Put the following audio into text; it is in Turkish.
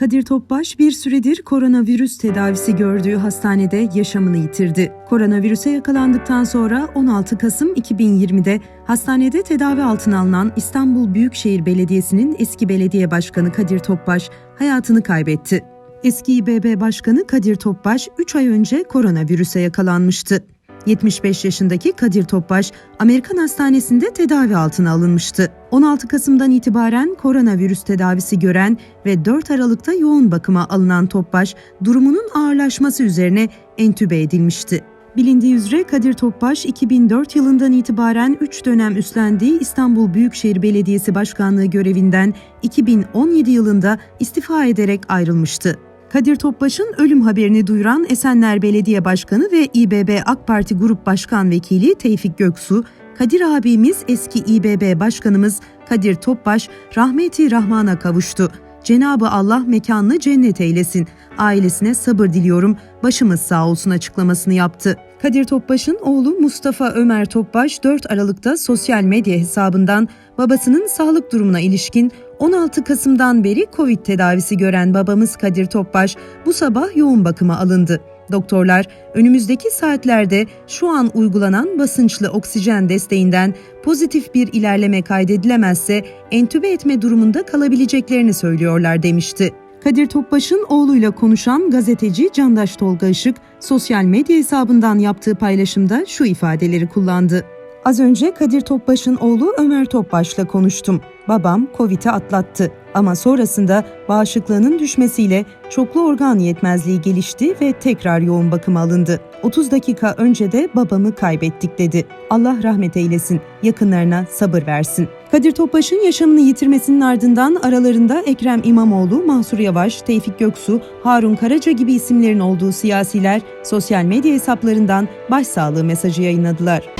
Kadir Topbaş bir süredir koronavirüs tedavisi gördüğü hastanede yaşamını yitirdi. Koronavirüse yakalandıktan sonra 16 Kasım 2020'de hastanede tedavi altına alınan İstanbul Büyükşehir Belediyesi'nin eski belediye başkanı Kadir Topbaş hayatını kaybetti. Eski İBB Başkanı Kadir Topbaş 3 ay önce koronavirüse yakalanmıştı. 75 yaşındaki Kadir Topbaş, Amerikan hastanesinde tedavi altına alınmıştı. 16 Kasım'dan itibaren koronavirüs tedavisi gören ve 4 Aralık'ta yoğun bakıma alınan Topbaş, durumunun ağırlaşması üzerine entübe edilmişti. Bilindiği üzere Kadir Topbaş 2004 yılından itibaren 3 dönem üstlendiği İstanbul Büyükşehir Belediyesi Başkanlığı görevinden 2017 yılında istifa ederek ayrılmıştı. Kadir Topbaş'ın ölüm haberini duyuran Esenler Belediye Başkanı ve İBB AK Parti Grup Başkan Vekili Tevfik Göksu, Kadir abimiz eski İBB Başkanımız Kadir Topbaş rahmeti rahmana kavuştu. Cenabı Allah mekanını cennet eylesin. Ailesine sabır diliyorum. Başımız sağ olsun açıklamasını yaptı. Kadir Topbaş'ın oğlu Mustafa Ömer Topbaş 4 Aralık'ta sosyal medya hesabından babasının sağlık durumuna ilişkin 16 Kasım'dan beri Covid tedavisi gören babamız Kadir Topbaş bu sabah yoğun bakıma alındı. Doktorlar önümüzdeki saatlerde şu an uygulanan basınçlı oksijen desteğinden pozitif bir ilerleme kaydedilemezse entübe etme durumunda kalabileceklerini söylüyorlar demişti. Kadir Topbaş'ın oğluyla konuşan gazeteci Candaş Tolga Işık, sosyal medya hesabından yaptığı paylaşımda şu ifadeleri kullandı. Az önce Kadir Topbaş'ın oğlu Ömer Topbaş'la konuştum. Babam Covid'i atlattı ama sonrasında bağışıklığının düşmesiyle çoklu organ yetmezliği gelişti ve tekrar yoğun bakıma alındı. 30 dakika önce de babamı kaybettik dedi. Allah rahmet eylesin, yakınlarına sabır versin. Kadir Topbaş'ın yaşamını yitirmesinin ardından aralarında Ekrem İmamoğlu, Mahsur Yavaş, Tevfik Göksu, Harun Karaca gibi isimlerin olduğu siyasiler sosyal medya hesaplarından başsağlığı mesajı yayınladılar.